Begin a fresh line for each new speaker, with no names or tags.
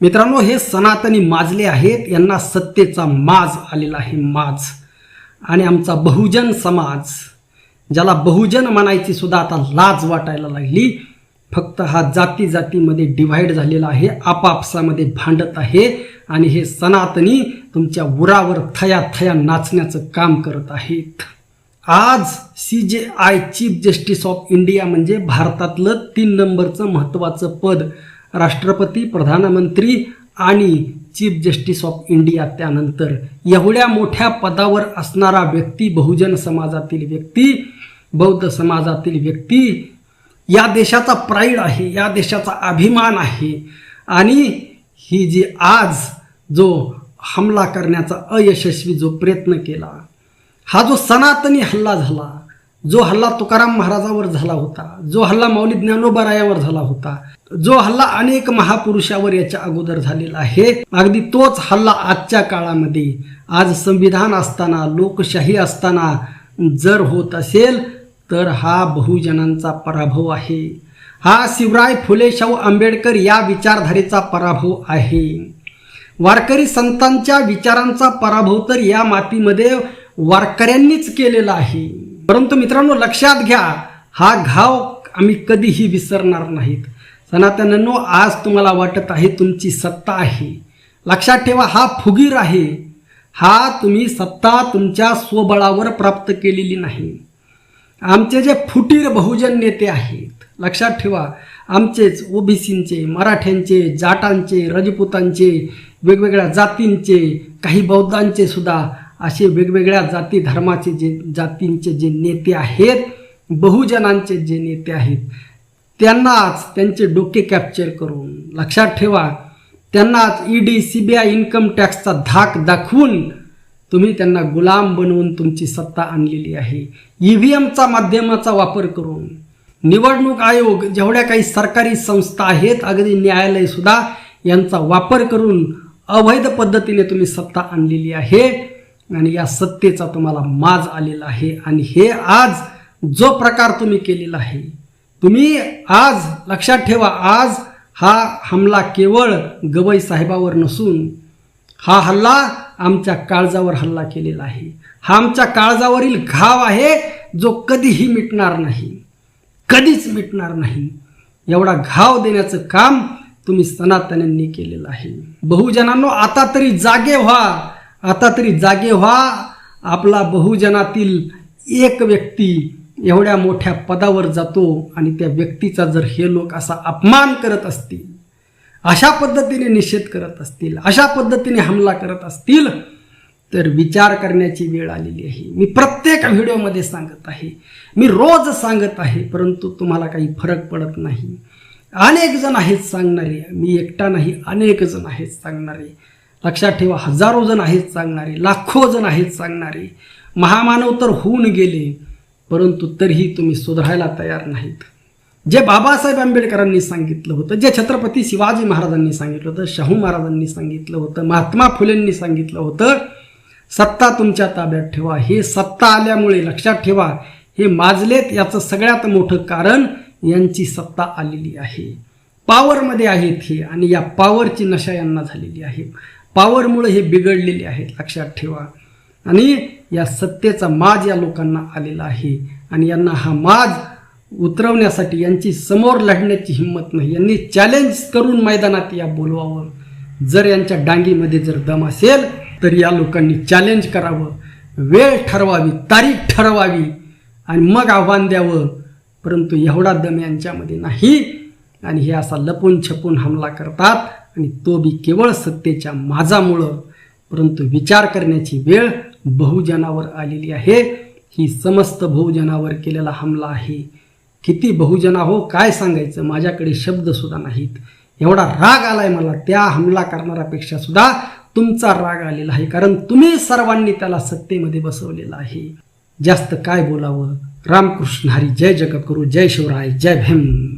मित्रांनो हे सनातनी माजले आहेत. यांना सत्तेचा माज आलेला आहे माज. आणि आमचा बहुजन समाज ज्याला बहुजन म्हणायची सुद्धा आता लाज वाटायला लागली फक्त हा जाती जातीमध्ये डिव्हाइड झालेला आहे आपापसामध्ये भांडत आहे. आणि हे सनातनी तुमच्या उरावर थया थया नाचण्याचं काम करत आहेत. आज C J I chief justice of India म्हणजे भारतातलं तीन नंबरचं महत्त्वाचं पद राष्ट्रपती प्रधानमंत्री आणि चीफ जस्टिस ऑफ इंडिया त्यानंतर एवढ्या मोठ्या पदावर असणारा व्यक्ती बहुजन समाजातील व्यक्ती बौद्ध समाजातील व्यक्ती या देशाचा प्राईड आहे या देशाचा अभिमान आहे. आणि ही जी आज जो हमला करण्याचा अयशस्वी जो प्रयत्न केला हा जो सनातनी हल्ला झाला जो हल्ला तुकाराम महाराजावर झाला होता जो हल्ला मौली ज्ञानोबरायावर झाला होता जो हल्ला अनेक महापुरुषावर याच्या अगोदर झालेला आहे अगदी तोच हल्ला आजच्या काळामध्ये आज संविधान असताना लोकशाही असताना जर होत असेल तर हा बहुजनांचा पराभव आहे. हा शिवराय फुले शाहू आंबेडकर या विचारधारेचा पराभव आहे. वारकरी संतांच्या विचारांचा पराभव तर या मातीमध्ये वारकऱ्यांनीच केलेला आहे. परंतु मित्रांनो लक्षात घ्या हा घाव आम्ही कधीही विसरणार नाहीत. सनातनांनो आज तुम्हाला वाटत आहे तुमची सत्ता आहे. लक्षात ठेवा हा फुगीर आहे. हा तुम्ही सत्ता तुमच्या स्वबळावर प्राप्त केलेली नाही. आमचे जे फुटीर बहुजन नेते आहेत लक्षात ठेवा आमचेच ओबीसींचे मराठ्यांचे जाटांचे रजपूतांचे वेगवेगळ्या जातींचे काही बौद्धांचे सुद्धा असे वेगवेगळ्या जाती धर्माचे जे जातींचे जे नेते आहेत बहुजनांचे जे नेते आहेत त्यांनाच त्यांचे डोके कॅप्चर करून लक्षात ठेवा त्यांनाच ED C B I income टॅक्सचा धाक दाखवून तुम्ही त्यांना गुलाम बनवून तुमची सत्ता आणलेली आहे. ई व्ही एमचा माध्यमाचा वापर करून निवडणूक आयोग जेवढ्या काही सरकारी संस्था आहेत अगदी न्यायालयसुद्धा यांचा वापर करून अवैध पद्धतीने तुम्ही सत्ता आणलेली आहे. आणि या सत्तेचा तुम्हाला माज आलेला आहे. आणि हे आज जो प्रकार तुम्ही केलेला आहे तुम्ही आज लक्षात ठेवा आज हा हमला केवळ गवई साहेबावर नसून हा हल्ला आमच्या काळजावर हल्ला केलेला आहे. हा आमच्या काळजावरील घाव आहे जो कधीही मिटणार नाही कधीच मिटणार नाही. एवढा घाव देण्याचं काम तुम्ही सनातन्यांनी केलेलं आहे. बहुजनांनो आता तरी जागे व्हा. आता तरी जागे व्हा. आपला बहुजनातील एक व्यक्ती एवढ्या मोठ्या पदावर जातो आणि त्या व्यक्तीचा जर हे लोक असा अपमान करत असतील अशा पद्धतीने निषेध करत असतील अशा पद्धतीने हमला करत असतील तर विचार करण्याची वेळ आलेली आहे. मी प्रत्येक व्हिडिओमध्ये सांगत आहे. मी रोज सांगत आहे परंतु तुम्हाला काही फरक पडत नाही. अनेक जण आहेत सांगणारे मी एकटा नाही अनेक जण आहेत सांगणारे. लक्षात ठेवा हजारो जण आहेत सांगणारे लाखो जण आहेत सांगणारे. महामानव तर होऊन गेले परंतु तरीही तुम्ही सुधारायला तयार नाहीत. जे बाबासाहेब आंबेडकरांनी सांगितलं होतं जे छत्रपती शिवाजी महाराजांनी सांगितलं होतं शाहू महाराजांनी सांगितलं होतं महात्मा फुलेंनी सांगितलं होतं सत्ता तुमच्या ताब्यात ठेवा. हे सत्ता आल्यामुळे लक्षात ठेवा हे माजलेत याचं सगळ्यात मोठं कारण यांची सत्ता आलेली आहे. पॉवरमध्ये आहेत हे आणि या पॉवरची नशा यांना झालेली आहे. पॉवरमुळे हे बिघडलेले आहे लक्षात ठेवा. आणि या सत्तेचा माज या लोकांना आलेला आहे. आणि यांना हा माज उतरवण्यासाठी यांची समोर लढण्याची हिंमत नाही. यांनी चॅलेंज करून मैदानात या बोलवावं. जर यांच्या डांगीमध्ये जर दम असेल तर या लोकांनी चॅलेंज करावं. वेळ ठरवावी तारीख ठरवावी. आणि मग आव्हान द्यावं. परंतु एवढा दम यांच्यामध्ये नाही. आणि हे असा लपून छपून हमला करतात. आणि तो बी केवळ सत्तेच्या माझामुळं परंतु विचार करण्याची वेळ बहुजनावर आलेली आहे. ही समस्त बहुजनावर केलेला हमला आहे. किती बहुजना हो काय सांगायचं? माझ्याकडे शब्दसुद्धा नाहीत. एवढा राग आलाय मला त्या हमला करणाऱ्यापेक्षा सुद्धा तुमचा राग आलेला आहे. कारण तुम्ही सर्वांनी त्याला सत्तेमध्ये बसवलेला आहे. जास्त काय बोलावं? रामकृष्ण हरी जय जगद्गुरु जय शिवराय जय भीम.